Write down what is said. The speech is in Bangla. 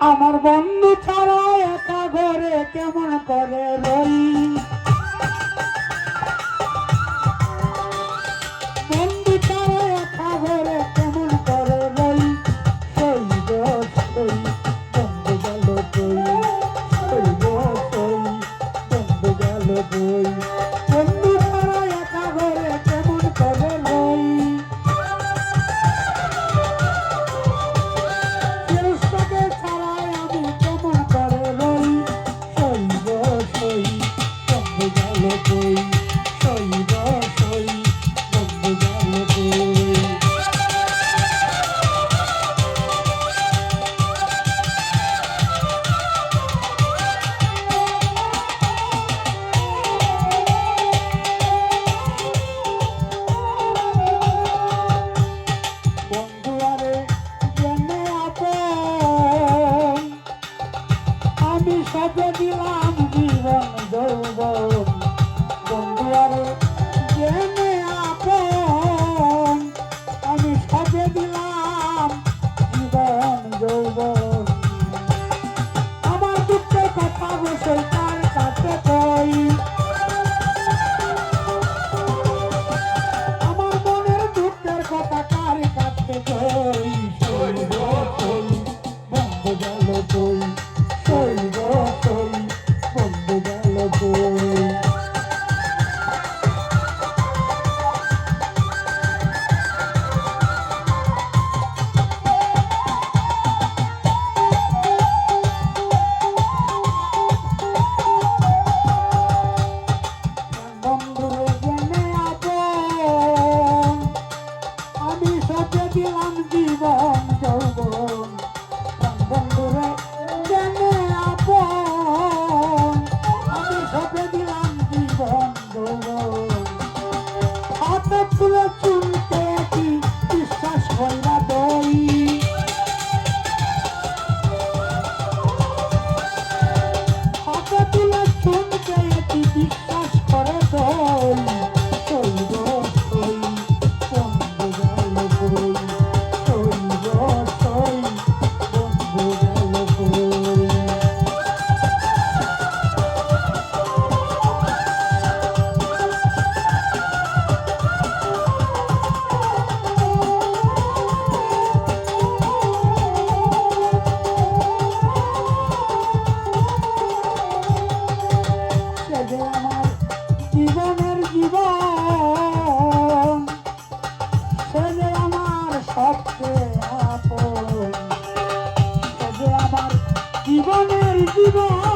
আমার বন্ধু ছাড়া একা ঘরে কেমন করে রই? তোমাকে দিলাম জীবন যৌবন। বন্ধু আরে boy. জীবনের জীবন।